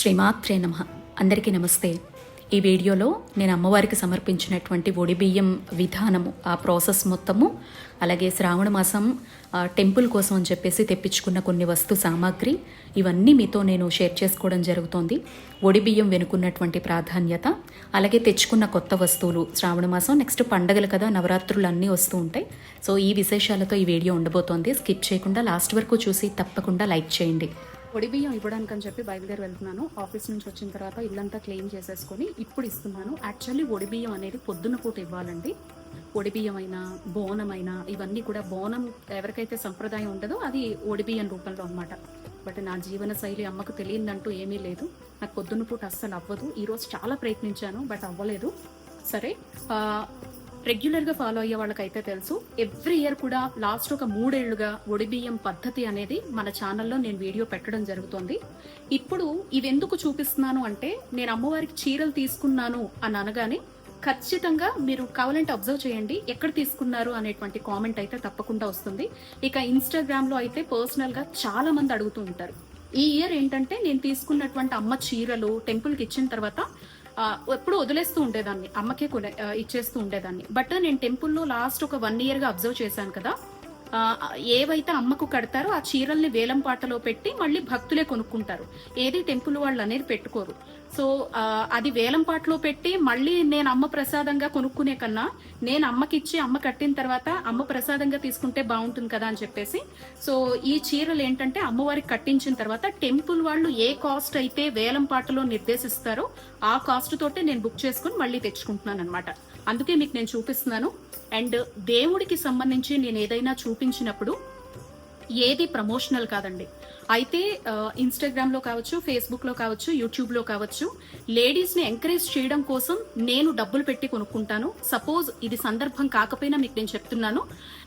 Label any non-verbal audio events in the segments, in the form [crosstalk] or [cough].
శ్రీమాత్రే నమ. అందరికీ నమస్తే. ఈ వీడియోలో నేను అమ్మవారికి సమర్పించినటువంటి ఒడి బియ్యం విధానము ఆ ప్రాసెస్ మొత్తము అలాగే శ్రావణ మాసం టెంపుల్ కోసం అని చెప్పేసి తెప్పించుకున్న కొన్ని వస్తు సామాగ్రి ఇవన్నీ మీతో నేను షేర్ చేసుకోవడం జరుగుతోంది. ఒడి బియ్యం వెనుకున్నటువంటి ప్రాధాన్యత అలాగే తెచ్చుకున్న కొత్త వస్తువులు. శ్రావణ మాసం నెక్స్ట్ పండగలు కదా నవరాత్రులు అన్నీ వస్తూ ఉంటాయి. సో ఈ విశేషాలతో ఈ వీడియో ఉండబోతోంది. స్కిప్ చేయకుండా లాస్ట్ వరకు చూసి తప్పకుండా లైక్ చేయండి. పొడి బియ్యం ఇవ్వడానికి అని చెప్పి బయలుదేరి వెళ్తున్నాను. ఆఫీస్ నుంచి వచ్చిన తర్వాత ఇల్లంతా క్లీన్ చేసేసుకొని ఇప్పుడు ఇస్తున్నాను. యాక్చువల్లీ ఒడి బియ్యం అనేది పొద్దున్న పూట ఇవ్వాలండి. ఒడి బియ్యం అయినా బోనం అయినా ఇవన్నీ కూడా బోనం ఎవరికైతే సంప్రదాయం ఉండదో అది ఒడి బియ్యం రూపంలో అనమాట బట్ నా జీవన శైలి అమ్మకు తెలియదంటూ ఏమీ లేదు. నాకు పొద్దున్న పూట అస్సలు అవ్వదు. ఈరోజు చాలా ప్రయత్నించాను బట్ అవ్వలేదు. సరే రెగ్యులర్గా ఫాలో అయ్యే వాళ్ళకైతే తెలుసు. ఎవ్రీ ఇయర్ కూడా లాస్ట్ ఒక మూడేళ్ళుగా ఒడిబియ్యం పద్ధతి అనేది మన ఛానల్లో నేను వీడియో పెట్టడం జరుగుతుంది. ఇప్పుడు ఇవెందుకు చూపిస్తున్నాను అంటే నేను అమ్మవారికి చీరలు తీసుకున్నాను అని అనగానే ఖచ్చితంగా మీరు కావాలంటే అబ్జర్వ్ చేయండి ఎక్కడ తీసుకున్నారు అనేటువంటి కామెంట్ అయితే తప్పకుండా వస్తుంది. ఇక ఇన్స్టాగ్రామ్లో అయితే పర్సనల్గా చాలా మంది అడుగుతూ ఉంటారు. ఈ ఇయర్ ఏంటంటే నేను తీసుకున్నటువంటి అమ్మ చీరలు టెంపుల్కి ఇచ్చిన తర్వాత ఎప్పుడు వదిలేస్తూ ఉండేదాన్ని. అమ్మకే కొనే ఇచ్చేస్తూ ఉండేదాన్ని. బట్ నేను టెంపుల్లో లాస్ట్ ఒక వన్ ఇయర్గా అబ్జర్వ్ చేశాను కదా. ఏవైతే అమ్మకు కడతారో ఆ చీరల్ని వేలం పాటలో పెట్టి మళ్ళీ భక్తులే కొనుక్కుంటారు. ఏది టెంపుల్ వాళ్ళు అనేది పెట్టుకోరు. సో అది వేలం పాటలో పెట్టి మళ్ళీ నేను అమ్మ ప్రసాదంగా కొనుక్కునే కన్నా నేను అమ్మకి ఇచ్చి అమ్మ కట్టిన తర్వాత అమ్మ ప్రసాదంగా తీసుకుంటే బాగుంటుంది కదా అని చెప్పేసి సో ఈ చీరలు ఏంటంటే అమ్మవారికి కట్టించిన తర్వాత టెంపుల్ వాళ్ళు ఏ కాస్ట్ అయితే వేలం పాటలో నిర్దేశిస్తారో ఆ కాస్ట్ తోటే నేను బుక్ చేసుకుని మళ్ళీ తెచ్చుకుంటున్నాను అనమాట అందుకే మీకు నేను చూపిస్తున్నాను. అండ్ దేవుడికి సంబంధించి నేను ఏదైనా చూపించినప్పుడు ఏది ప్రమోషనల్ కాదండి. అయితే ఇన్స్టాగ్రామ్లో కావచ్చు ఫేస్బుక్లో కావచ్చు యూట్యూబ్లో కావచ్చు లేడీస్ని ఎంకరేజ్ చేయడం కోసం నేను డబ్బులు పెట్టి కొనుక్కుంటాను. సపోజ్ ఇది సందర్భం కాకపోయినా మీకు నేను చెప్తున్నాను.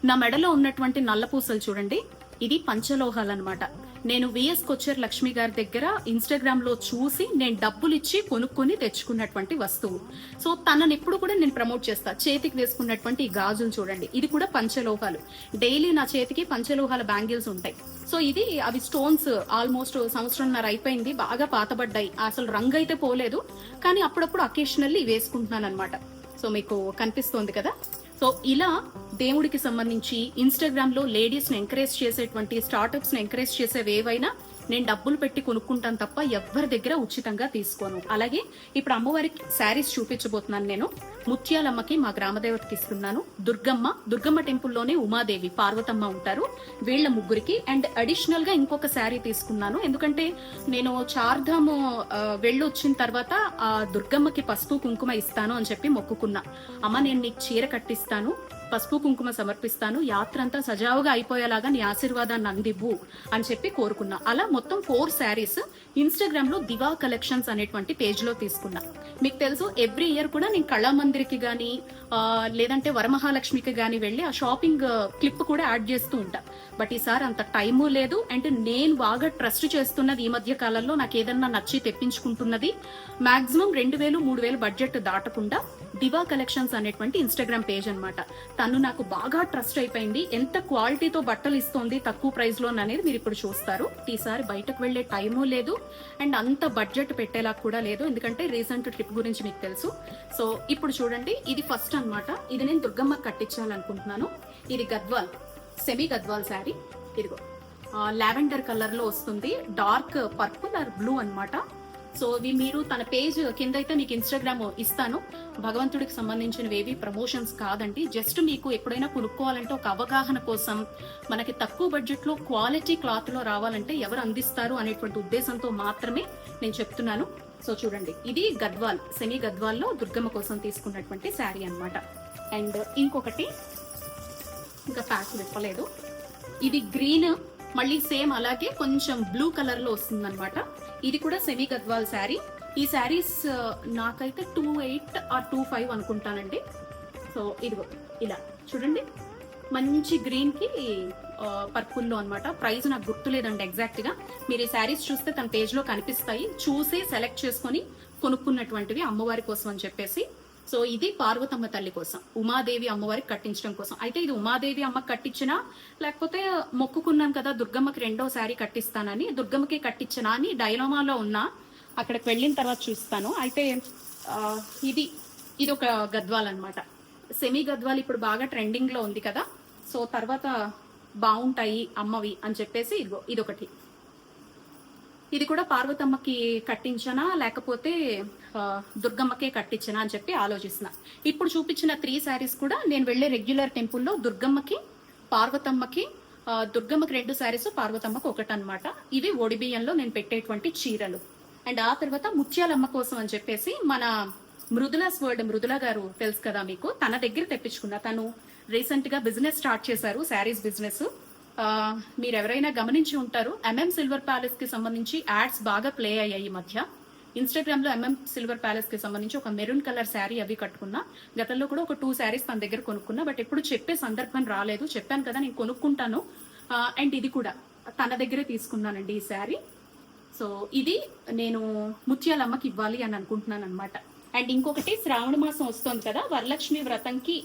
నా మెడలో ఉన్నటువంటి నల్ల పూసలు చూడండి. ఇది పంచలోహాలు అనమాట నేను విఎస్ కొచ్చర్ లక్ష్మి గారి దగ్గర ఇన్స్టాగ్రామ్లో చూసి నేను డబ్బులు ఇచ్చి కొనుక్కొని తెచ్చుకున్నటువంటి వస్తువు. సో తనని ఎప్పుడు కూడా నేను ప్రమోట్ చేస్తా. చేతికి వేసుకున్నటువంటి గాజులు చూడండి. ఇది కూడా పంచలోహాలు. డైలీ నా చేతికి పంచలోహాల బ్యాంగిల్స్ ఉంటాయి. సో ఇది అవి స్టోన్స్ ఆల్మోస్ట్ సంవత్సరంన్నర అయిపోయింది. బాగా పాతబడ్డాయి. అసలు రంగు అయితే పోలేదు. కానీ అప్పుడప్పుడు అకేషనల్లీ వేసుకుంటున్నాను అనమాట సో మీకు కనిపిస్తోంది కదా? సో ఇలా దేవుడికి సంబంధించి ఇన్స్టాగ్రామ్లో లేడీస్ని ఎంకరేజ్ చేసేటువంటి స్టార్టప్స్ని ఎంకరేజ్ చేసేవి ఏవైనా నేను డబ్బులు పెట్టి కొనుక్కుంటాను తప్ప ఎవరి దగ్గర ఉచితంగా తీసుకోను. అలాగే ఇప్పుడు అమ్మవారికి శారీస్ చూపించబోతున్నాను నేను. ముత్యాలమ్మకి మా గ్రామదేవతకి ఇస్తున్నాను దుర్గమ్మ దుర్గమ్మ టెంపుల్లోనే ఉమాదేవి పార్వతమ్మ ఉంటారు. వీళ్ళ ముగ్గురికి అండ్ అడిషనల్గా ఇంకొక శారీ తీసుకున్నాను. ఎందుకంటే నేను చార్ధాము వెళ్ళి వచ్చిన తర్వాత ఆ దుర్గమ్మకి పసుపు కుంకుమ ఇస్తాను అని చెప్పి మొక్కుకున్నా. అమ్మ నేను నీకు చీర కట్టిస్తాను. పసుపు కుంకుమ సమర్పిస్తాను. యాత్ర అంతా సజావుగా అయిపోయేలాగా నీ ఆశీర్వాదాన్ని అందివ్వు అని చెప్పి కోరుకున్నా. అలా మొత్తం ఫోర్ శారీస్ ఇన్స్టాగ్రామ్లో దివా కలెక్షన్స్ అనేటువంటి పేజ్లో తీసుకున్నా. మీకు తెలుసు ఎవ్రీ ఇయర్ కూడా నేను కళామందిరికి కానీ లేదంటే వరమహాలక్ష్మికి కానీ వెళ్ళి ఆ షాపింగ్ క్లిప్ కూడా యాడ్ చేస్తూ ఉంటా. బట్ ఈసారి అంత టైము లేదు. అండ్ నేను బాగా ట్రస్ట్ చేస్తున్నది ఈ మధ్య కాలంలో నాకు ఏదన్నా నచ్చి తెప్పించుకుంటున్నది మాక్సిమం రెండు వేలు మూడు వేలు బడ్జెట్ దాటకుండా దివా కలెక్షన్స్ అనేటువంటి ఇన్స్టాగ్రామ్ పేజ్ అనమాట తను నాకు బాగా ట్రస్ట్ అయిపోయింది. ఎంత క్వాలిటీతో బట్టలు ఇస్తోంది తక్కువ ప్రైస్లో అనేది మీరు ఇప్పుడు చూస్తారు. ఈసారి బయటకు వెళ్ళే టైము లేదు. అండ్ అంత బడ్జెట్ పెట్టేలా కూడా లేదు. ఎందుకంటే రీసెంట్ ట్రిప్ గురించి మీకు తెలుసు. సో ఇప్పుడు చూడండి ఇది ఫస్ట్ అనమాట ఇది నేను దుర్గమ్మ కట్టించాలనుకుంటున్నాను. ఇది గద్వాల్ సెమీ గద్వాల్ శారీ. ఇదిగో లావెండర్ కలర్లో వస్తుంది. డార్క్ పర్పుల్ ఆర్ బ్లూ అన్నమాట. సో ఇవి మీరు తన పేజ్ కింద అయితే మీకు ఇన్స్టాగ్రామ్ ఇస్తాను. భగవంతుడికి సంబంధించినవి ఏవి ప్రమోషన్స్ కాదండి. జస్ట్ మీకు ఎప్పుడైనా కొనుక్కోవాలంటే ఒక అవగాహన కోసం మనకి తక్కువ బడ్జెట్లో క్వాలిటీ క్లాత్లో రావాలంటే ఎవరు అందిస్తారు అనేటువంటి ఉద్దేశంతో మాత్రమే నేను చెప్తున్నాను. సో చూడండి ఇది గద్వాల్ సెమీ గద్వాల్లో దుర్గమ్మ కోసం తీసుకున్నటువంటి శారీ అన్నమాట. అండ్ ఇంకొకటి ఇంకా ప్యాక్ విప్పలేదు ఇది గ్రీన్ మళ్ళీ సేమ్ అలాగే కొంచెం బ్లూ కలర్లో వస్తుందన్నమాట. ఇది కూడా సెమీ గద్వాల్ శారీ. ఈ శారీస్ నాకైతే two eight or two five అనుకుంటానండి. సో ఇదిగో ఇలా చూడండి మంచి గ్రీన్కి పర్పుల్లో అనమాట ప్రైస్ నాకు గుర్తులేదండి ఎగ్జాక్ట్గా. మీరు ఈ శారీస్ చూస్తే తన పేజ్లో కనిపిస్తాయి. చూసి సెలెక్ట్ చేసుకొని కొనుక్కున్నటువంటివి అమ్మవారి కోసం అని చెప్పేసి. సో ఇది పార్వతమ్మ తల్లి కోసం. ఉమాదేవి అమ్మవారికి కట్టించడం కోసం. అయితే ఇది ఉమాదేవి అమ్మకి కట్టించినా లేకపోతే మొక్కుకున్నాం కదా దుర్గమ్మకి రెండో శారీ కట్టిస్తానని దుర్గమ్మకి కట్టించినా అని డైలోమాలో ఉన్నా అక్కడికి వెళ్ళిన తర్వాత చూస్తాను. అయితే ఇది ఇది ఒక గద్వాల్ అనమాట సెమీ గద్వాల్ ఇప్పుడు బాగా ట్రెండింగ్లో ఉంది కదా. సో తర్వాత బాగుంటాయి అమ్మవి అని చెప్పేసి ఇదిగో ఇదొకటి. ఇది కూడా పార్వతమ్మకి కట్టించనా లేకపోతే దుర్గమ్మకే కట్టించనా అని చెప్పి ఆలోచిస్తున్నా. ఇప్పుడు చూపించిన త్రీ శారీస్ కూడా నేను వెళ్ళే రెగ్యులర్ టెంపుల్లో దుర్గమ్మకి పార్వతమ్మకి దుర్గమ్మకి రెండు శారీస్ పార్వతమ్మకి ఒకటి అనమాట ఇవి ఒడిబియ్యంలో నేను పెట్టేటువంటి చీరలు. అండ్ ఆ తర్వాత ముత్యాలమ్మ కోసం అని చెప్పేసి మన మృదులాస్ వర్డ్ మృదుల గారు తెలుసు కదా మీకు? తన దగ్గర తెప్పించుకున్న తను. రీసెంట్గా బిజినెస్ స్టార్ట్ చేశారు శారీస్ బిజినెస్. మీరు ఎవరైనా గమనించి ఉంటారు ఎంఎం సిల్వర్ ప్యాలెస్కి సంబంధించి యాడ్స్ బాగా ప్లే అయ్యాయి ఈ మధ్య. ఇన్స్టాగ్రామ్లో ఎంఎం సిల్వర్ ప్యాలెస్కి సంబంధించి ఒక మెరూన్ కలర్ శారీ అవి కట్టుకున్నా. గతంలో కూడా ఒక టూ శారీస్ తన దగ్గర కొనుక్కున్నా బట్ ఎప్పుడు చెప్పే సందర్భం రాలేదు. చెప్పాను కదా నేను కొనుక్కుంటాను. అండ్ ఇది కూడా తన దగ్గరే తీసుకున్నానండి ఈ శారీ. సో ఇది నేను ముత్యాలమ్మకి ఇవ్వాలి అని అనుకుంటున్నాను అనమాట అండ్ ఇంకొకటి శ్రావణ మాసం వస్తుంది కదా వరలక్ష్మి వ్రతంకి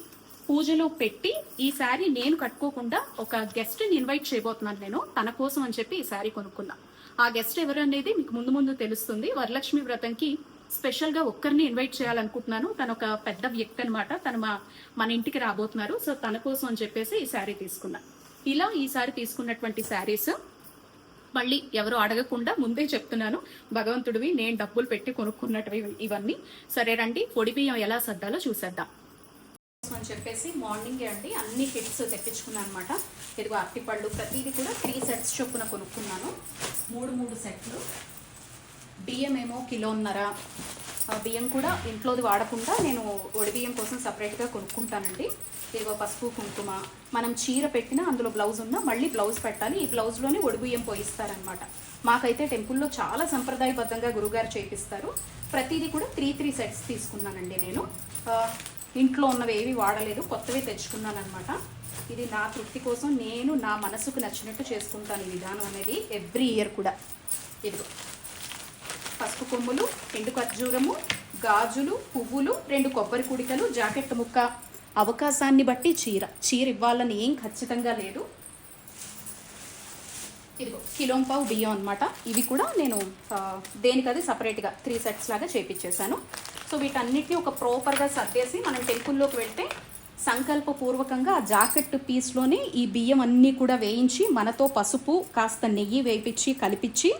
పూజలో పెట్టి ఈ శారీ నేను కట్టుకోకుండా ఒక గెస్ట్ని ఇన్వైట్ చేయబోతున్నాను నేను తన కోసం అని చెప్పి ఈ శారీ కొనుక్కున్నా. ఆ గెస్ట్ ఎవరు అనేది మీకు ముందు ముందు తెలుస్తుంది. వరలక్ష్మి వ్రతంకి స్పెషల్గా ఒక్కరిని ఇన్వైట్ చేయాలనుకుంటున్నాను. తను ఒక పెద్ద వ్యక్తి అనమాట తను మా మన ఇంటికి రాబోతున్నారు. సో తన కోసం అని చెప్పేసి ఈ శారీ తీసుకున్నా. ఇలా ఈ తీసుకున్నటువంటి శారీస్ మళ్ళీ ఎవరు అడగకుండా ముందే చెప్తున్నాను. భగవంతుడివి నేను డబ్బులు పెట్టి కొనుక్కున్నట్టు ఇవన్నీ. సరే రండి పొడి బియ్యం ఎలా సర్దాలో చూసేద్దాం. అని చెప్పేసి మార్నింగే అండి అన్ని కిట్స్ తెప్పించుకున్నాను అనమాట ఇదిగో అరటిపళ్ళు ప్రతిదీ కూడా త్రీ సెట్స్ చొప్పున కొనుక్కున్నాను. మూడు మూడు సెట్లు. బియ్యం ఏమో కిలోన్నర. బియ్యం కూడా ఇంట్లోది వాడకుండా నేను ఒడి బియ్యం కోసం సపరేట్గా కొనుక్కుంటానండి. ఇదిగో పసుపు కుంకుమ. మనం చీర పెట్టినా అందులో బ్లౌజ్ ఉన్నా మళ్ళీ బ్లౌజ్ పెట్టాలి. ఈ బ్లౌజ్లోనే ఒడి బియ్యం పోయిస్తారనమాట మాకైతే టెంపుల్లో చాలా సంప్రదాయబద్ధంగా గురుగారు చేపిస్తారు. ప్రతిదీ కూడా త్రీ త్రీ సెట్స్ తీసుకున్నానండి నేను. ఇంట్లో ఉన్నవి ఏవి వాడలేదు కొత్తవి తెచ్చుకున్నాను అనమాట ఇది నా తృప్తి కోసం నేను నా మనసుకు నచ్చినట్టు చేసుకుంటాను ఈ విధానం అనేది ఎవ్రీ ఇయర్ కూడా. ఇదిగో. పసుపు కొమ్ములు ఎండు ఖర్జూరము గాజులు పువ్వులు రెండు కొబ్బరి కుడికలు జాకెట్ ముక్క. అవకాశాన్ని బట్టి చీర. చీర ఇవ్వాలని ఏం ఖచ్చితంగా లేదు. ఇదిగో కిలోంపావు బియ్యం అనమాట ఇవి కూడా నేను దేనికది సపరేట్గా త్రీ సెట్స్ లాగా చేపించేశాను సో వీటన్నిటిని ఒక ప్రాపర్గా సర్దేసి మనం టెంపుల్లోకి వెళ్తే సంకల్పపూర్వకంగా ఆ జాకెట్ పీస్లోనే ఈ బియ్యం అన్నీ కూడా వేయించి మనతో పసుపు కాస్త నెయ్యి వేయించి కలిపించి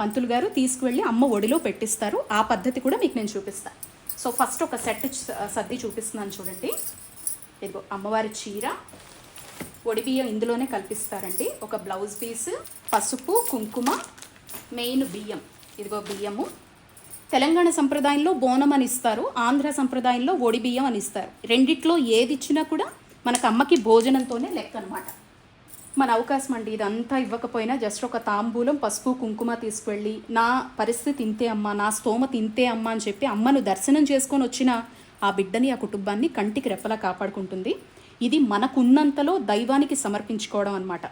పంతులు గారు తీసుకువెళ్ళి అమ్మ ఒడిలో పెట్టిస్తారు. ఆ పద్ధతి కూడా మీకు నేను చూపిస్తాను సో ఫస్ట్ ఒక సెట్ సర్ది చూపిస్తున్నాను చూడండి. ఇదిగో అమ్మవారి చీర. ఒడి బియ్యం ఇందులోనే కల్పిస్తారండి. ఒక బ్లౌజ్ పీస్ పసుపు కుంకుమ మెయిన్ బియ్యం. ఇదిగో బియ్యము. తెలంగాణ సంప్రదాయంలో బోనం అని ఇస్తారు ఆంధ్ర సంప్రదాయంలో ఒడి బియ్యం అని ఇస్తారు. రెండిట్లో ఏది ఇచ్చినా కూడా మనకు అమ్మకి భోజనంతోనే లెక్క అనమాట మన అవకాశం అండి ఇదంతా ఇవ్వకపోయినా జస్ట్ ఒక తాంబూలం పసుపు కుంకుమ తీసుకువెళ్ళి నా పరిస్థితి ఇంతే అమ్మ నా స్తోమ తింతే అమ్మ అని చెప్పి అమ్మను దర్శనం చేసుకొని వచ్చిన ఆ బిడ్డని ఆ కుటుంబాన్ని కంటికి రెప్పలా కాపాడుకుంటుంది. ఇది మనకున్నంతలో దైవానికి సమర్పించుకోవడం అనమాట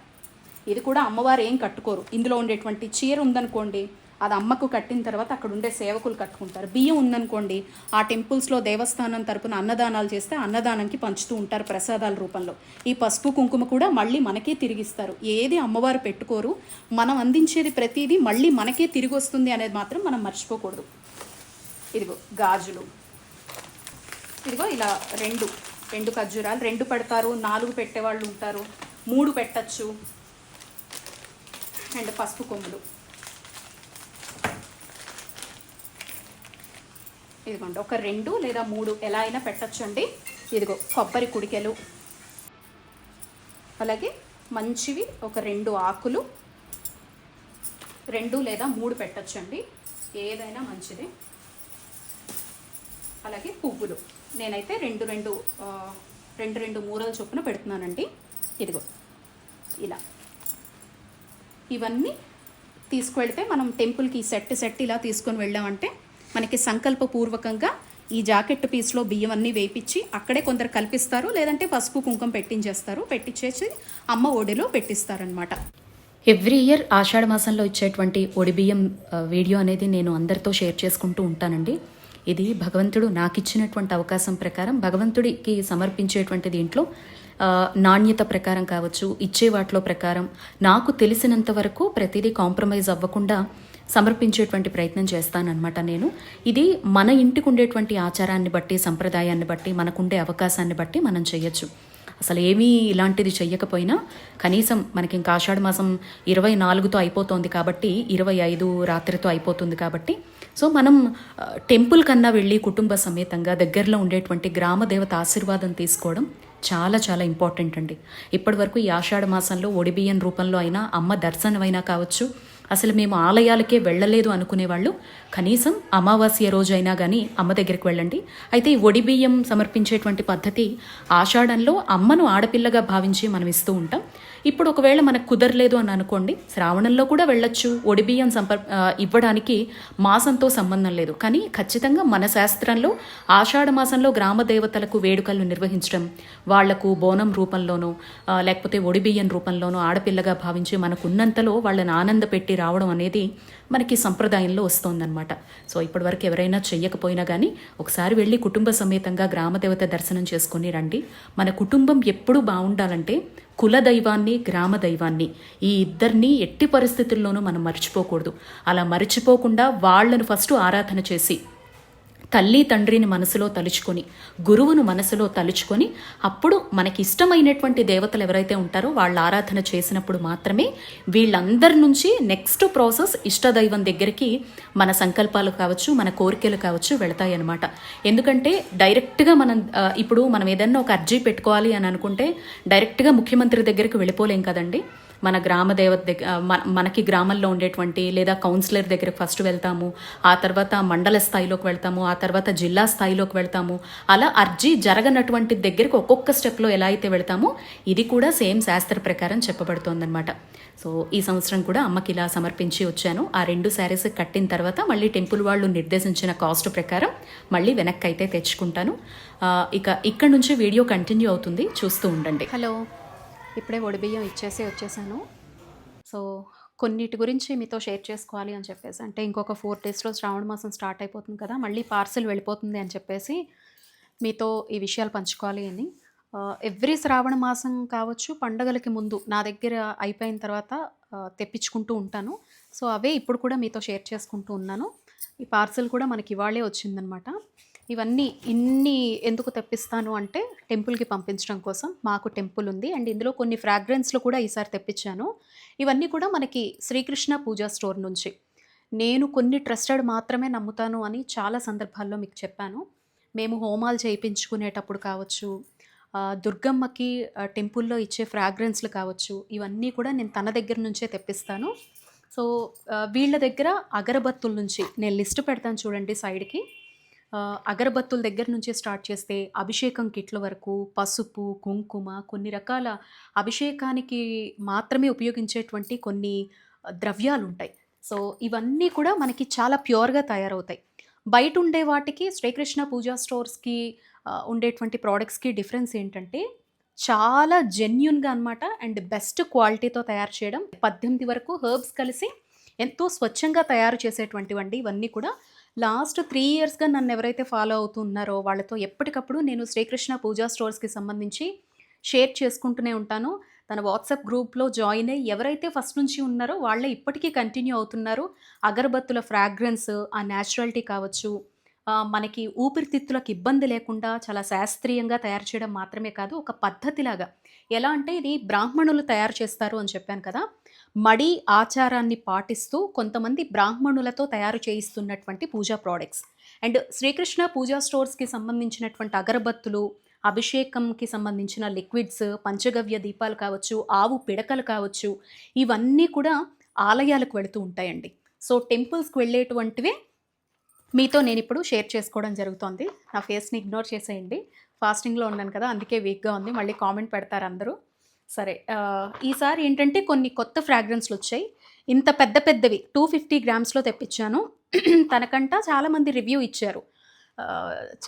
ఇది కూడా అమ్మవారు ఏం కట్టుకోరు. ఇందులో ఉండేటువంటి చీర ఉందనుకోండి అది అమ్మకు కట్టిన తర్వాత అక్కడ ఉండే సేవకులు కట్టుకుంటారు. బియ్యం ఉందనుకోండి ఆ టెంపుల్స్లో దేవస్థానం తరపున అన్నదానాలు చేస్తే అన్నదానంకి పంచుతూ ఉంటారు ప్రసాదాల రూపంలో. ఈ పసుపు కుంకుమ కూడా మళ్ళీ మనకే తిరిగిస్తారు. ఏది అమ్మవారు పెట్టుకోరు. మనం అందించేది ప్రతిదీ మళ్ళీ మనకే తిరిగి వస్తుంది అనేది మాత్రం మనం మర్చిపోకూడదు. ఇదిగో గాజులు. ఇదిగో ఇలా రెండు రెండు ఖర్జూరాలు. రెండు పెడతారు నాలుగు పెట్టేవాళ్ళు ఉంటారు. మూడు పెట్టచ్చు. అండ్ పసుపు కొమ్ములు. ఇదిగోండి ఒక రెండు లేదా మూడు ఎలా అయినా పెట్టచ్చండి. ఇదిగో కొబ్బరి కుడికెలు. అలాగే మంచివి ఒక రెండు ఆకులు. రెండు లేదా మూడు పెట్టచ్చండి. ఏదైనా మంచిది. అలాగే పువ్వులు. నేనైతే రెండు రెండు రెండు రెండు మూరల చొప్పున పెడుతున్నానండి. ఇదిగో ఇలా. ఇవన్నీ తీసుకువెళ్తే మనం టెంపుల్కి సెట్ సెట్ ఇలా తీసుకొని వెళ్ళామంటే మనకి సంకల్పపూర్వకంగా ఈ జాకెట్ పీస్లో బియ్యం అన్నీ వేపించి అక్కడే కొందరు కల్పిస్తారు లేదంటే పసుపు కుంకుమ పెట్టించేస్తారు పెట్టించేసి అమ్మ ఒడిలో పెట్టిస్తారనమాట ఎవ్రీ ఇయర్ ఆషాఢ మాసంలో ఇచ్చేటువంటి ఒడిబియ్యం వీడియో అనేది నేను అందరితో షేర్ చేసుకుంటూ ఉంటానండి. ఇది భగవంతుడు నాకు ఇచ్చినటువంటి అవకాశం ప్రకారం భగవంతుడికి సమర్పించేటువంటి దీంట్లో నాణ్యత ప్రకారం కావచ్చు ఇచ్చే వాటిలో ప్రకారం నాకు తెలిసినంత వరకు ప్రతిదీ కాంప్రమైజ్ అవ్వకుండా సమర్పించేటువంటి ప్రయత్నం చేస్తానన్నమాట నేను. ఇది మన ఇంటికి ఉండేటువంటి ఆచారాన్ని బట్టి సంప్రదాయాన్ని బట్టి మనకుండే అవకాశాన్ని బట్టి మనం చేయొచ్చు. అసలు ఏమీ ఇలాంటిది చెయ్యకపోయినా కనీసం మనకి ఇంకా ఆషాఢ మాసం ఇరవై నాలుగుతో అయిపోతుంది కాబట్టి ఇరవై ఐదు రాత్రితో అయిపోతుంది కాబట్టి సో మనం టెంపుల్ కన్నా వెళ్ళి కుటుంబ సమేతంగా దగ్గరలో ఉండేటువంటి గ్రామ దేవత ఆశీర్వాదం తీసుకోవడం చాలా చాలా ఇంపార్టెంట్ అండి. ఇప్పటివరకు ఈ ఆషాఢ మాసంలో ఒడిబియ్యం రూపంలో అయినా అమ్మ దర్శనం అయినా కావచ్చు అసలు మేము ఆలయాలకే వెళ్ళలేదు అనుకునే వాళ్ళు కనీసం అమావాస్య రోజు అయినా కానీ అమ్మ దగ్గరికి వెళ్ళండి. అయితే ఈ ఒడి బియ్యం సమర్పించేటువంటి పద్ధతి ఆషాఢంలో అమ్మను ఆడపిల్లగా భావించి మనం ఇస్తూ ఉంటాం. ఇప్పుడు ఒకవేళ మనకు కుదరలేదు అని అనుకోండి శ్రావణంలో కూడా వెళ్ళొచ్చు. ఒడిబియ్యం సంపర్ ఇవ్వడానికి మాసంతో సంబంధం లేదు. కానీ ఖచ్చితంగా మన శాస్త్రంలో ఆషాఢ మాసంలో గ్రామ దేవతలకు వేడుకలు నిర్వహించడం వాళ్ళకు బోనం రూపంలోనో లేకపోతే ఒడిబియ్యం రూపంలోనో ఆడపిల్లగా భావించి మనకున్నంతలో వాళ్ళని ఆనంద పెట్టి రావడం అనేది మనకి సంప్రదాయంలో వస్తోందనమాట సో ఇప్పటివరకు ఎవరైనా చెయ్యకపోయినా కానీ ఒకసారి వెళ్ళి కుటుంబ సమేతంగా గ్రామదేవత దర్శనం చేసుకుని రండి. మన కుటుంబం ఎప్పుడూ బాగుండాలంటే కుల దైవాన్ని గ్రామ దైవాన్ని. ఈ ఇద్దరిని ఎట్టి పరిస్థితుల్లోనూ మనం మర్చిపోకూడదు. అలా మర్చిపోకుండా వాళ్ళను ఫస్ట్ ఆరాధన చేసి తల్లి తండ్రిని మనసులో తలుచుకొని గురువును మనసులో తలుచుకొని అప్పుడు మనకి ఇష్టమైనటువంటి దేవతలు ఎవరైతే ఉంటారో వాళ్ళ ఆరాధన చేసినప్పుడు మాత్రమే వీళ్ళందరి నుంచి నెక్స్ట్ ప్రాసెస్ ఇష్టదైవం దగ్గరికి మన సంకల్పాలు కావచ్చు మన కోరికలు కావచ్చు వెళతాయి అనమాట ఎందుకంటే డైరెక్ట్గా మనం ఇప్పుడు మనం ఏదన్నా ఒక అర్జీ పెట్టుకోవాలి అని అనుకుంటే డైరెక్ట్గా ముఖ్యమంత్రి దగ్గరికి వెళ్ళిపోలేం కదండి. మన గ్రామ దేవత దగ్గర మన- మనకి గ్రామంలో ఉండేటువంటి లేదా కౌన్సిలర్ దగ్గరకు ఫస్ట్ వెళ్తాము. ఆ తర్వాత మండల స్థాయిలోకి వెళ్తాము. ఆ తర్వాత జిల్లా స్థాయిలోకి వెళ్తాము. అలా అర్జీ జరగనటువంటి దగ్గరికి ఒక్కొక్క స్టెప్లో ఎలా అయితే వెళ్తామో ఇది కూడా సేమ్ శాస్త్ర ప్రకారం చెప్పబడుతోందనమాట సో ఈ సంవత్సరం కూడా అమ్మకి ఇలా సమర్పించి వచ్చాను. ఆ రెండు శారీస్ కట్టిన తర్వాత మళ్ళీ టెంపుల్ వాళ్ళు నిర్దేశించిన కాస్ట్ ప్రకారం మళ్ళీ వెనక్కి అయితే తెచ్చుకుంటాను. ఇక ఇక్కడ నుంచి వీడియో కంటిన్యూ అవుతుంది. చూస్తూ ఉండండి. హలో. ఇప్పుడే బియ్యం ఇచ్చేసి వచ్చేసాను. సో కొన్నిటి గురించి మీతో షేర్ చేసుకోవాలి అని చెప్పేసి అంటే ఇంకొక ఫోర్ డేస్లో శ్రావణ మాసం స్టార్ట్ అయిపోతుంది కదా మళ్ళీ పార్సిల్ వెళ్ళిపోతుంది అని చెప్పేసి మీతో ఈ విషయాలు పంచుకోవాలి అని. ఎవ్రీ శ్రావణ మాసం కావచ్చు పండగలకి ముందు నా దగ్గర అయిపోయిన తర్వాత తెప్పించుకుంటూ ఉంటాను. సో అవే ఇప్పుడు కూడా మీతో షేర్ చేసుకుంటూ ఉన్నాను. ఈ పార్సిల్ కూడా మనకి ఇవాళే వచ్చిందనమాట. ఇవన్నీ ఇన్ని ఎందుకు తెప్పిస్తాను అంటే టెంపుల్కి పంపించడం కోసం మాకు టెంపుల్ ఉంది. అండ్ ఇందులో కొన్ని ఫ్రాగ్రెన్స్లు కూడా ఈసారి తెప్పించాను. ఇవన్నీ కూడా మనకి శ్రీకృష్ణ పూజా స్టోర్ నుంచి. నేను కొన్ని ట్రస్టెడ్ మాత్రమే నమ్ముతాను అని చాలా సందర్భాల్లో మీకు చెప్పాను. మేము హోమాలు చేయించుకునేటప్పుడు కావచ్చు దుర్గమ్మకి టెంపుల్లో ఇచ్చే ఫ్రాగ్రెన్స్లు కావచ్చు ఇవన్నీ కూడా నేను తన దగ్గర నుంచే తెప్పిస్తాను. సో వీళ్ళ దగ్గర అగరబత్తుల నుంచి నేను లిస్ట్ పెడతాను చూడండి సైడ్కి. అగరబత్తుల దగ్గర నుంచే స్టార్ట్ చేస్తే అభిషేకం కిట్ల వరకు పసుపు కుంకుమ కొన్ని రకాల అభిషేకానికి మాత్రమే ఉపయోగించేటువంటి కొన్ని ద్రవ్యాలు ఉంటాయి సో ఇవన్నీ కూడా మనకి చాలా ప్యూర్గా తయారవుతాయి. బయట ఉండే వాటికి శ్రీకృష్ణ పూజా స్టోర్స్కి ఉండేటువంటి ప్రోడక్ట్స్కి డిఫరెన్స్ ఏంటంటే చాలా జెన్యున్గా అనమాట అండ్ బెస్ట్ క్వాలిటీతో తయారు చేయడం. పద్దెనిమిది వరకు హర్బ్స్ కలిసి ఎంతో స్వచ్ఛంగా తయారు చేసేటువంటివండి. ఇవన్నీ కూడా లాస్ట్ త్రీ ఇయర్స్గా నన్ను ఎవరైతే ఫాలో అవుతున్నారో వాళ్ళతో ఎప్పటికప్పుడు నేను శ్రీకృష్ణ పూజా స్టోర్స్కి సంబంధించి షేర్ చేసుకుంటూనే ఉంటాను. తన వాట్సాప్ గ్రూప్లో జాయిన్ అయ్యి ఎవరైతే ఫస్ట్ నుంచి ఉన్నారో వాళ్ళే ఇప్పటికీ కంటిన్యూ అవుతున్నారు. అగరబత్తుల ఫ్రాగ్రెన్స్ ఆ న్యాచురాలిటీ కావచ్చు మనకి ఊపిరితిత్తులకు ఇబ్బంది లేకుండా చాలా శాస్త్రీయంగా తయారు చేయడం మాత్రమే కాదు ఒక పద్ధతిలాగా. ఎలా అంటే ఇది బ్రాహ్మణులు తయారు చేస్తారు అని చెప్పాను కదా. మడి ఆచారాన్ని పాటిస్తూ కొంతమంది బ్రాహ్మణులతో తయారు చేయిస్తున్నటువంటి పూజా ప్రోడక్ట్స్ అండ్ శ్రీకృష్ణ పూజా స్టోర్స్కి సంబంధించినటువంటి అగరబత్తులు అభిషేకంకి సంబంధించిన లిక్విడ్స్ పంచగవ్య దీపాలు కావచ్చు ఆవు పిడకలు కావచ్చు ఇవన్నీ కూడా ఆలయాలకు వెళుతూ ఉంటాయండి. సో టెంపుల్స్కి వెళ్ళేటువంటివే మీతో నేను ఇప్పుడు షేర్ చేసుకోవడం జరుగుతోంది. నా ఫేస్ని ఇగ్నోర్ చేసేయండి. ఫాస్టింగ్లో ఉన్నాను కదా అందుకే వీక్గా ఉంది. మళ్ళీ కామెంట్ పెడతారు అందరూ. సరే ఈసారి ఏంటంటే కొన్ని కొత్త ఫ్రాగ్రెన్స్లు వచ్చాయి ఇంత పెద్ద పెద్దవి టూ ఫిఫ్టీ గ్రామ్స్లో తెప్పించాను. [clears throat] తనకంట చాలామంది రివ్యూ ఇచ్చారు.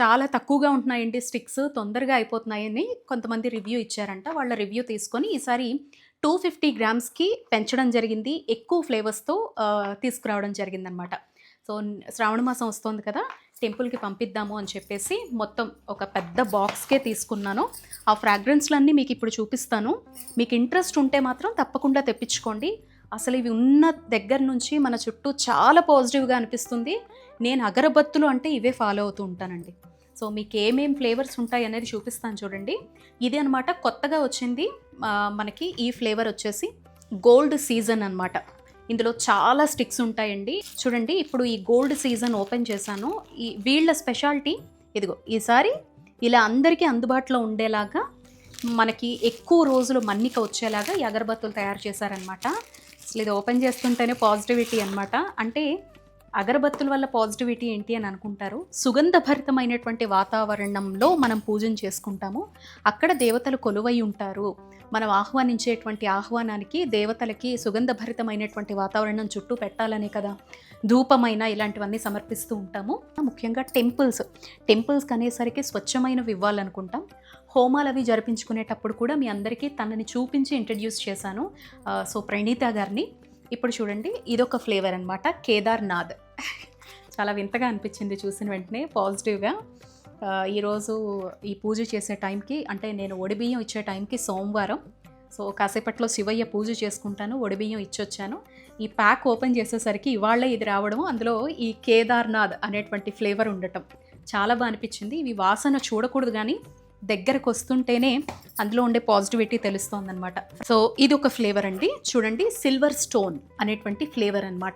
చాలా తక్కువగా ఉంటున్నాయండి స్టిక్స్ తొందరగా అయిపోతున్నాయని కొంతమంది రివ్యూ ఇచ్చారంట. వాళ్ళ రివ్యూ తీసుకొని ఈసారి టూ ఫిఫ్టీ గ్రామ్స్కి పెంచడం జరిగింది. ఎక్కువ ఫ్లేవర్స్తో తీసుకురావడం జరిగిందనమాట. సో శ్రావణ మాసం వస్తుంది కదా టెంపుల్కి పంపిద్దాము అని చెప్పేసి మొత్తం ఒక పెద్ద బాక్స్కే తీసుకున్నాను. ఆ ఫ్రాగ్రెన్స్లన్నీ మీకు ఇప్పుడు చూపిస్తాను. మీకు ఇంట్రెస్ట్ ఉంటే మాత్రం తప్పకుండా తెప్పించుకోండి. అసలు ఇవి ఉన్న దగ్గర నుంచి మన చుట్టూ చాలా పాజిటివ్గా అనిపిస్తుంది. నేను అగరబత్తులు అంటే ఇవే ఫాలో అవుతూ ఉంటానండి. సో మీకు ఏమేం ఫ్లేవర్స్ ఉంటాయి అనేది చూపిస్తాను చూడండి. ఇది అనమాట కొత్తగా వచ్చింది. మనకి ఈ ఫ్లేవర్ వచ్చేసి గోల్డ్ సీజన్ అనమాట ఇందులో చాలా స్టిక్స్ ఉంటాయండి. చూడండి ఇప్పుడు ఈ గోల్డ్ సీజన్ ఓపెన్ చేశాను. ఈ వీళ్ళ స్పెషాలిటీ ఇదిగో ఈసారి ఇలా అందరికీ అందుబాటులో ఉండేలాగా మనకి ఎక్కువ రోజులు మన్నిక వచ్చేలాగా ఈ అగరబత్తులు తయారు చేశారనమాట అసలు ఇది ఓపెన్ చేస్తుంటేనే పాజిటివిటీ అనమాట అంటే అగరబత్తుల వల్ల పాజిటివిటీ ఏంటి అని అనుకుంటారు. సుగంధభరితమైనటువంటి వాతావరణంలో మనం పూజన చేసుకుంటాము. అక్కడ దేవతలు కొలువై ఉంటారు. మనం ఆహ్వానించేటువంటి ఆహ్వానానికి దేవతలకి సుగంధభరితమైనటువంటి వాతావరణం చుట్టూ పెట్టాలనే కదా. ధూపమైన ఇలాంటివన్నీ సమర్పిస్తూ ఉంటాము. ముఖ్యంగా టెంపుల్స్. టెంపుల్స్కి అనేసరికి స్వచ్ఛమైనవి ఇవ్వాలనుకుంటాం. హోమాలు అవి జరిపించుకునేటప్పుడు కూడా మీ అందరికీ తనని చూపించి ఇంట్రడ్యూస్ చేశాను. సో ప్రణీత గారిని. ఇప్పుడు చూడండి ఇదొక ఫ్లేవర్ అనమాట కేదార్నాథ్. చాలా వింతగా అనిపించింది చూసిన వెంటనే పాజిటివ్గా. ఈరోజు ఈ పూజ చేసే టైంకి అంటే నేను ఒడిబియ్యం ఇచ్చే టైంకి సోమవారం. సో కాసేపట్లో శివయ్య పూజ చేసుకుంటాను ఒడిబియ్యం ఇచ్చొచ్చాను. ఈ ప్యాక్ ఓపెన్ చేసేసరికి ఇవాళ్ళే ఇది రావడం అందులో ఈ కేదార్నాథ్ అనేటువంటి ఫ్లేవర్ ఉండటం. చాలా బాగా అనిపించింది. ఇవి వాసన చూడకూడదు కానీ దగ్గరకు వస్తుంటేనే అందులో ఉండే పాజిటివిటీ తెలుస్తోందనమాట సో ఇది ఒక ఫ్లేవర్ అండి. చూడండి సిల్వర్ స్టోన్ అనేటువంటి ఫ్లేవర్ అనమాట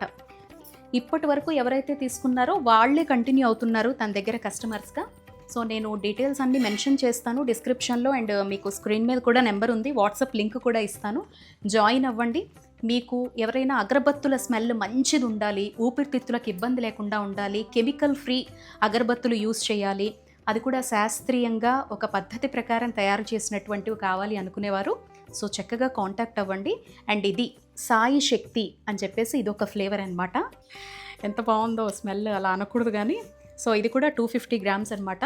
ఇప్పటి వరకు ఎవరైతే తీసుకున్నారో వాళ్ళే కంటిన్యూ అవుతున్నారు తన దగ్గర కస్టమర్స్గా. సో నేను డీటెయిల్స్ అన్ని మెన్షన్ చేస్తాను డిస్క్రిప్షన్లో అండ్ మీకు స్క్రీన్ మీద కూడా నెంబర్ ఉంది. వాట్సాప్ లింక్ కూడా ఇస్తాను. జాయిన్ అవ్వండి. మీకు ఎవరైనా అగరబత్తుల స్మెల్ మంచిది ఉండాలి ఊపిరితిత్తులకు ఇబ్బంది లేకుండా ఉండాలి కెమికల్ ఫ్రీ అగరబత్తులు యూస్ చేయాలి అది కూడా శాస్త్రీయంగా ఒక పద్ధతి ప్రకారం తయారు చేసినటువంటివి కావాలి అనుకునేవారు. సో చక్కగా కాంటాక్ట్ అవ్వండి. అండ్ ఇది సాయి శక్తి అని చెప్పేసి ఇది ఒక ఫ్లేవర్ అనమాట ఎంత బాగుందో స్మెల్ అలా అనకూడదు కానీ. సో ఇది కూడా టూ ఫిఫ్టీ గ్రామ్స్ అనమాట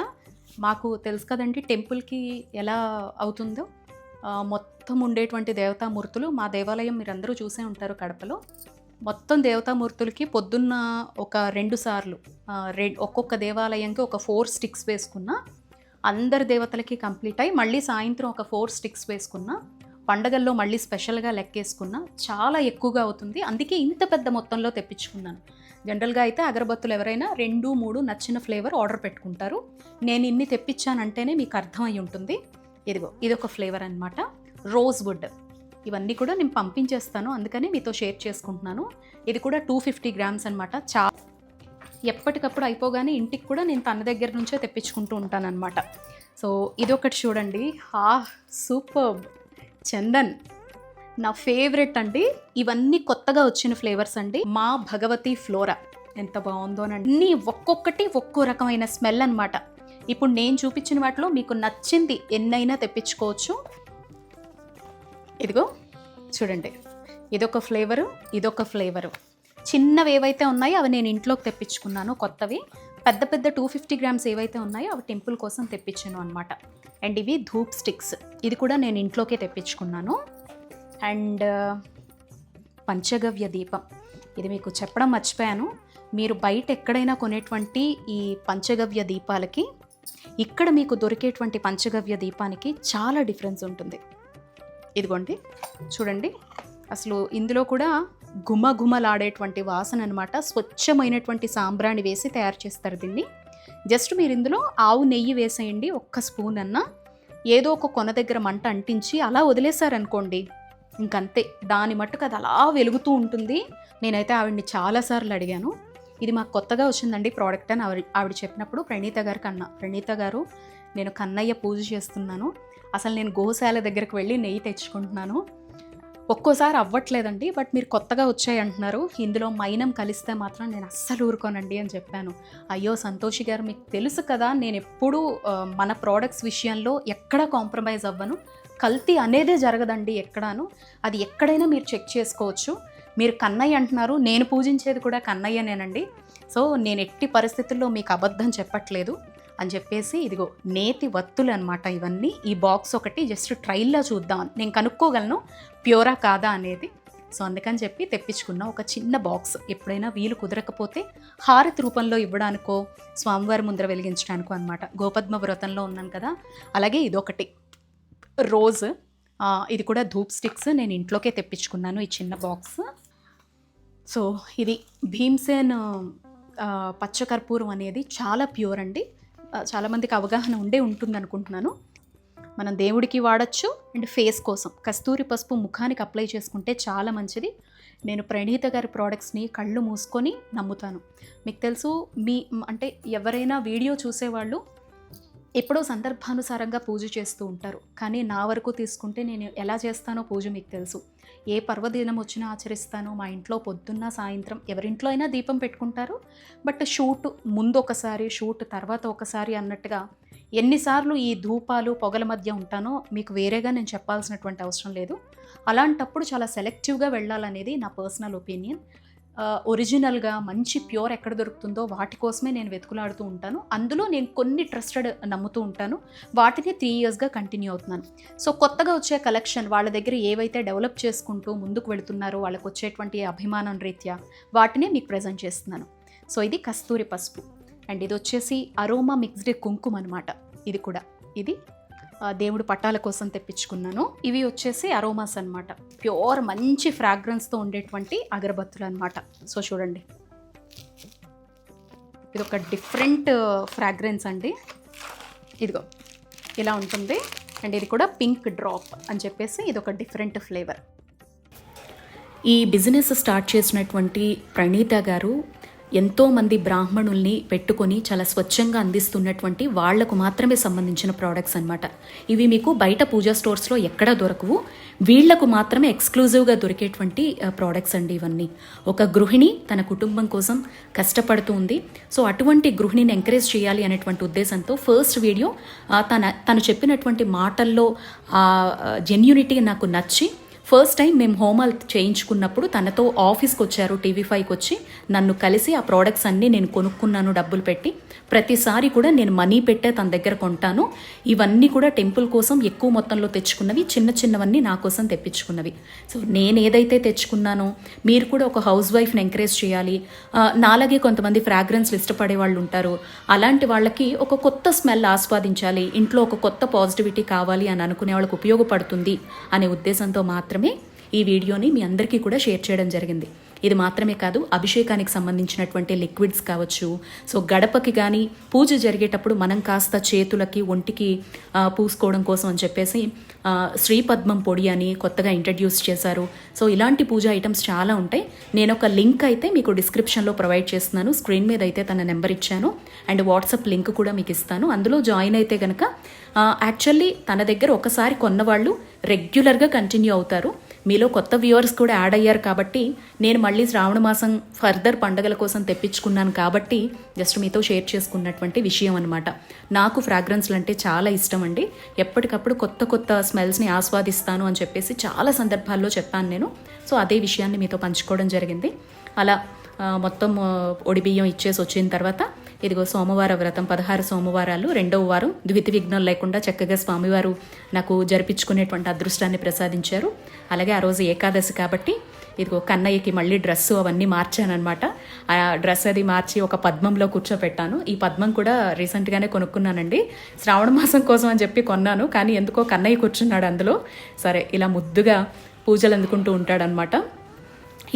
మాకు తెలుసు కదండి టెంపుల్కి ఎలా అవుతుందో? మొత్తం ఉండేటువంటి దేవతామూర్తులు మా దేవాలయం మీరందరూ చూసే ఉంటారు కడపలో. మొత్తం దేవతామూర్తులకి పొద్దున్న ఒక రెండు సార్లు రె ఒక్కొక్క దేవాలయంకి ఒక ఫోర్ స్టిక్స్ వేసుకున్న అందరి దేవతలకి కంప్లీట్ అయ్యి మళ్ళీ సాయంత్రం ఒక ఫోర్ స్టిక్స్ వేసుకున్న పండగల్లో మళ్ళీ స్పెషల్గా లెక్కేసుకున్న చాలా ఎక్కువగా అవుతుంది. అందుకే ఇంత పెద్ద మొత్తంలో తెప్పించుకున్నాను. జనరల్గా అయితే అగరబత్తులు ఎవరైనా రెండు మూడు నచ్చిన ఫ్లేవర్ ఆర్డర్ పెట్టుకుంటారు. నేను ఇన్ని తెప్పించానంటేనే మీకు అర్థమై ఉంటుంది. ఇదిగో ఇదొక ఫ్లేవర్ అనమాట రోజ్ వుడ్. ఇవన్నీ కూడా నేను పంపించేస్తాను. అందుకని మీతో షేర్ చేసుకుంటున్నాను. ఇది కూడా టూ ఫిఫ్టీ గ్రామ్స్ అనమాట చా ఎప్పటికప్పుడు అయిపోగానే ఇంటికి కూడా నేను తన దగ్గర నుంచే తెప్పించుకుంటూ ఉంటానన్నమాట. సో ఇదొకటి చూడండి. హా సూపర్. చందన్ నా ఫేవరెట్ అండి. ఇవన్నీ కొత్తగా వచ్చిన ఫ్లేవర్స్ అండి. మా భగవతి ఫ్లోరా. ఎంత బాగుందోనండి. అన్నీ ఒక్కొక్కటి ఒక్కో రకమైన స్మెల్ అనమాట ఇప్పుడు నేను చూపించిన వాటిలో మీకు నచ్చింది ఎన్నైనా తెప్పించుకోవచ్చు. ఇదిగో చూడండి. ఇదొక ఫ్లేవరు ఇదొక ఫ్లేవరు చిన్నవి ఏవైతే ఉన్నాయో అవి నేను ఇంట్లోకి తెప్పించుకున్నాను కొత్తవి. పెద్ద పెద్ద టూ ఫిఫ్టీ గ్రామ్స్ ఏవైతే ఉన్నాయో అవి టెంపుల్ కోసం తెప్పించాను అనమాట అండ్ ఇవి ధూప్ స్టిక్స్ ఇది కూడా నేను ఇంట్లోకే తెప్పించుకున్నాను. అండ్ పంచగవ్య దీపం. ఇది మీకు చెప్పడం మర్చిపోయాను. మీరు బయట ఎక్కడైనా కొనేటువంటి ఈ పంచగవ్య దీపాలకి ఇక్కడ మీకు దొరికేటువంటి పంచగవ్య దీపానికి చాలా డిఫరెన్స్ ఉంటుంది. ఇదిగోండి. చూడండి. అసలు ఇందులో కూడా గుమగుమలాడేటువంటి వాసన అనమాట స్వచ్ఛమైనటువంటి సాంబ్రాణి వేసి తయారు చేస్తారు దీన్ని. జస్ట్ మీరు ఇందులో ఆవు నెయ్యి వేసేయండి. ఒక్క స్పూన్ అన్న. ఏదో ఒక కొన దగ్గర మంట అంటించి అలా వదిలేశారనుకోండి. ఇంకంతే. దాని మట్టుకు అది అలా వెలుగుతూ ఉంటుంది. నేనైతే ఆవిడని చాలాసార్లు అడిగాను. ఇది మాకు కొత్తగా వచ్చిందండి ప్రోడక్ట్ అని ఆవిడ ఆవిడ చెప్పినప్పుడు ప్రణీత గారు కన్నా. ప్రణీత గారు నేను కన్నయ్య పూజ చేస్తున్నాను. అసలు నేను గోశాల దగ్గరకు వెళ్ళి నెయ్యి తెచ్చుకుంటున్నాను. ఒక్కోసారి అవ్వట్లేదండి బట్ మీరు కొత్తగా వచ్చాయి అంటున్నారు. ఇందులో మైనం కలిస్తే మాత్రం నేను అస్సలు ఊరుకోనండి అని చెప్పాను. అయ్యో సంతోషి గారు మీకు తెలుసు కదా నేను ఎప్పుడూ మన ప్రోడక్ట్స్ విషయంలో ఎక్కడ కాంప్రమైజ్ అవ్వను. కల్తీ అనేదే జరగదండి ఎక్కడాను. అది ఎక్కడైనా మీరు చెక్ చేసుకోవచ్చు. మీరు కన్నయ్య అంటున్నారు నేను పూజించేది కూడా కన్నయ్యనేనండి. సో నేను ఎట్టి పరిస్థితుల్లో మీకు అబద్ధం చెప్పట్లేదు. అని చెప్పేసి ఇదిగో నేతి వత్తులు అనమాట ఇవన్నీ. ఈ బాక్స్ ఒకటి జస్ట్ ట్రైల్లో చూద్దాం. నేను కనుక్కోగలను ప్యూరా కాదా అనేది. సో అందుకని చెప్పి తెప్పించుకున్న ఒక చిన్న బాక్స్. ఎప్పుడైనా వీలు కుదరకపోతే హారతి రూపంలో ఇవ్వడానికో స్వామివారి ముందర వెలిగించడానికో అనమాట గోపద్మ వ్రతంలో ఉన్నాను కదా. అలాగే ఇదొకటి. రోజ్. ఇది కూడా ధూప్ స్టిక్స్ నేను ఇంట్లోకే తెప్పించుకున్నాను ఈ చిన్న బాక్స్. సో ఇది భీమ్సేన్ పచ్చకర్పూరం అనేది చాలా ప్యూర్ అండి. చాలామందికి అవగాహన ఉండే ఉంటుంది అనుకుంటున్నాను మనం దేవుడికి వాడచ్చు అండ్ ఫేస్ కోసం. కస్తూరి పసుపు ముఖానికి అప్లై చేసుకుంటే చాలా మంచిది. నేను ప్రణీత గారి ప్రోడక్ట్స్ని కళ్ళు మూసుకొని నమ్ముతాను. మీకు తెలుసు మీ అంటే ఎవరైనా వీడియో చూసేవాళ్ళు ఎప్పుడో సందర్భానుసారంగా పూజ చేస్తూ ఉంటారు. కానీ నా వరకు తీసుకుంటే నేను ఎలా చేస్తానో పూజ మీకు తెలుసు. ఏ పర్వదినం వచ్చినా ఆచరిస్తాను మా ఇంట్లో పొద్దున్న సాయంత్రం ఎవరింట్లో అయినా దీపం పెట్టుకుంటారు. బట్ షూట్ ముందు ఒకసారి షూట్ తర్వాత ఒకసారి అన్నట్టుగా ఎన్నిసార్లు ఈ ధూపాలు పొగల మధ్య ఉంటానో మీకు వేరేగా నేను చెప్పాల్సినటువంటి అవసరం లేదు. అలాంటప్పుడు చాలా సెలెక్టివ్గా వెళ్ళాలనేది నా పర్సనల్ ఒపీనియన్. ఒరిజినల్గా మంచి ప్యూర్ ఎక్కడ దొరుకుతుందో వాటి కోసమే నేను వెతుకులాడుతూ ఉంటాను. అందులో నేను కొన్ని ట్రస్టెడ్ నమ్ముతూ ఉంటాను. వాటిని త్రీ ఇయర్స్గా కంటిన్యూ అవుతున్నాను. సో కొత్తగా వచ్చే కలెక్షన్ వాళ్ళ దగ్గర ఏవైతే డెవలప్ చేసుకుంటూ ముందుకు వెళుతున్నారో వాళ్ళకి వచ్చేటువంటి అభిమానం రీత్యా వాటినే మీకు ప్రజెంట్ చేస్తున్నాను. సో ఇది కస్తూరి పసుపు. అండ్ ఇది వచ్చేసి అరోమా మిక్స్డ్ కుంకుమ అనమాట ఇది కూడా. ఇది దేవుడు పట్టాల కోసం తెప్పించుకున్నాను. ఇవి వచ్చేసి అరోమాస్ అన్నమాట. ప్యూర్ మంచి ఫ్రాగ్రెన్స్తో ఉండేటువంటి అగరబత్తులు అనమాట సో చూడండి. ఇది ఒక డిఫరెంట్ ఫ్రాగ్రెన్స్ అండి. ఇదిగో ఇలా ఉంటుంది. అండ్ ఇది కూడా పింక్ డ్రాప్ అని చెప్పేసి ఇది ఒక డిఫరెంట్ ఫ్లేవర్. ఈ బిజినెస్ స్టార్ట్ చేసినటువంటి ప్రణీత గారు ఎంతోమంది బ్రాహ్మణుల్ని పెట్టుకొని చాలా స్వచ్ఛంగా అందిస్తున్నటువంటి వాళ్ళకు మాత్రమే సంబంధించిన ప్రోడక్ట్స్ అన్నమాట. ఇవి మీకు బయట పూజా స్టోర్స్లో ఎక్కడ దొరకవు. వీళ్ళకు మాత్రమే ఎక్స్క్లూజివ్గా దొరికేటువంటి ప్రోడక్ట్స్ అండి ఇవన్నీ. ఒక గృహిణి తన కుటుంబం కోసం కష్టపడుతూ ఉంది. సో అటువంటి గృహిణిని ఎంకరేజ్ చేయాలి అనేటువంటి ఉద్దేశంతో ఫస్ట్ వీడియో తన తను చెప్పినటువంటి మాటల్లో ఆ జెన్యూనిటీ నాకు నచ్చి ఫస్ట్ టైం మేము హోమాలు చేయించుకున్నప్పుడు తనతో ఆఫీస్కి వచ్చారు టీవీ ఫైవ్కి వచ్చి నన్ను కలిసి ఆ ప్రోడక్ట్స్ అన్నీ నేను కొనుక్కున్నాను డబ్బులు పెట్టి. ప్రతిసారి కూడా నేను మనీ పెట్టే తన దగ్గర కొంటాను. ఇవన్నీ కూడా టెంపుల్ కోసం ఎక్కువ మొత్తంలో తెచ్చుకున్నవి చిన్న చిన్నవన్నీ నా కోసం తెప్పించుకున్నవి. సో నేను ఏదైతే తెచ్చుకున్నానో మీరు కూడా ఒక హౌస్ వైఫ్ని ఎంకరేజ్ చేయాలి. నాలాగే కొంతమంది ఫ్రాగ్రెన్స్లు ఇష్టపడే వాళ్ళు ఉంటారు. అలాంటి వాళ్ళకి ఒక కొత్త స్మెల్ ఆస్వాదించాలి. ఇంట్లో ఒక కొత్త పాజిటివిటీ కావాలి అని అనుకునే వాళ్ళకి ఉపయోగపడుతుంది అనే ఉద్దేశంతో మాత్రం మాత్రమే ఈ వీడియోని మీ అందరికీ కూడా షేర్ చేయడం జరిగింది. ఇది మాత్రమే కాదు అభిషేకానికి సంబంధించినటువంటి లిక్విడ్స్ కావచ్చు. సో గడపకి కానీ పూజ జరిగేటప్పుడు మనం కాస్త చేతులకి ఒంటికి పూసుకోవడం కోసం అని చెప్పేసి శ్రీపద్మం పొడి అని కొత్తగా ఇంట్రడ్యూస్ చేశారు. సో ఇలాంటి పూజ ఐటమ్స్ చాలా ఉంటాయి. నేను ఒక లింక్ అయితే మీకు డిస్క్రిప్షన్లో ప్రొవైడ్ చేస్తున్నాను. స్క్రీన్ మీద అయితే తన నెంబర్ ఇచ్చాను. అండ్ వాట్సాప్ లింక్ కూడా మీకు ఇస్తాను. అందులో జాయిన్ అయితే కనుక యాక్చువల్లీ తన దగ్గర ఒకసారి కొన్నవాళ్ళు రెగ్యులర్గా కంటిన్యూ అవుతారు. మీలో కొత్త వ్యూవర్స్ కూడా యాడ్ అయ్యారు కాబట్టి నేను మళ్ళీ శ్రావణ మాసం ఫర్దర్ పండగల కోసం తెప్పించుకున్నాను కాబట్టి జస్ట్ మీతో షేర్ చేసుకున్నటువంటి విషయం అనమాట నాకు ఫ్రాగ్రెన్స్లు అంటే చాలా ఇష్టం అండి. ఎప్పటికప్పుడు కొత్త కొత్త స్మెల్స్ని ఆస్వాదిస్తాను అని చెప్పేసి చాలా సందర్భాల్లో చెప్పాను నేను. సో అదే విషయాన్ని మీతో పంచుకోవడం జరిగింది. అలా మొత్తం ఒడిబియ్యం ఒడి బియ్యం ఇచ్చేసి వచ్చిన తర్వాత ఇదిగో సోమవార వ్రతం పదహారు సోమవారాలు రెండవ వారం ద్వితి విఘ్నం లేకుండా చక్కగా స్వామివారు నాకు జరిపించుకునేటువంటి అదృష్టాన్ని ప్రసాదించారు. అలాగే ఆ రోజు ఏకాదశి కాబట్టి ఇదిగో కన్నయ్యకి మళ్ళీ డ్రెస్సు అవన్నీ మార్చానమాట ఆ డ్రెస్ అది మార్చి ఒక పద్మంలో కూర్చోపెట్టాను. ఈ పద్మం కూడా రీసెంట్గానే కొనుక్కున్నానండి. శ్రావణ మాసం కోసం అని చెప్పి కొన్నాను. కానీ ఎందుకో కన్నయ్య కూర్చున్నాడు అందులో. సరే ఇలా ముద్దుగా పూజలు అందుకుంటూ ఉంటాడనమాట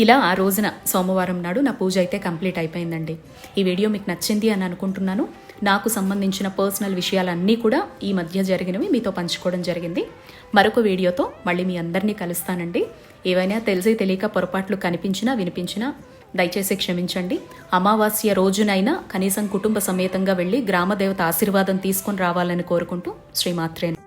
ఇలా ఆ రోజున సోమవారం నాడు నా పూజ అయితే కంప్లీట్ అయిపోయిందండి. ఈ వీడియో మీకు నచ్చింది అని అనుకుంటున్నాను. నాకు సంబంధించిన పర్సనల్ విషయాలన్నీ కూడా ఈ మధ్య జరిగినవి మీతో పంచుకోవడం జరిగింది. మరొక వీడియోతో మళ్ళీ మీ అందరినీ కలుస్తానండి. ఏవైనా తెలిసి తెలియక పొరపాట్లు కనిపించినా వినిపించినా దయచేసి క్షమించండి. అమావాస్య రోజునైనా కనీసం కుటుంబ సమేతంగా వెళ్ళి గ్రామదేవత ఆశీర్వాదం తీసుకొని రావాలని కోరుకుంటూ శ్రీమాత్రేను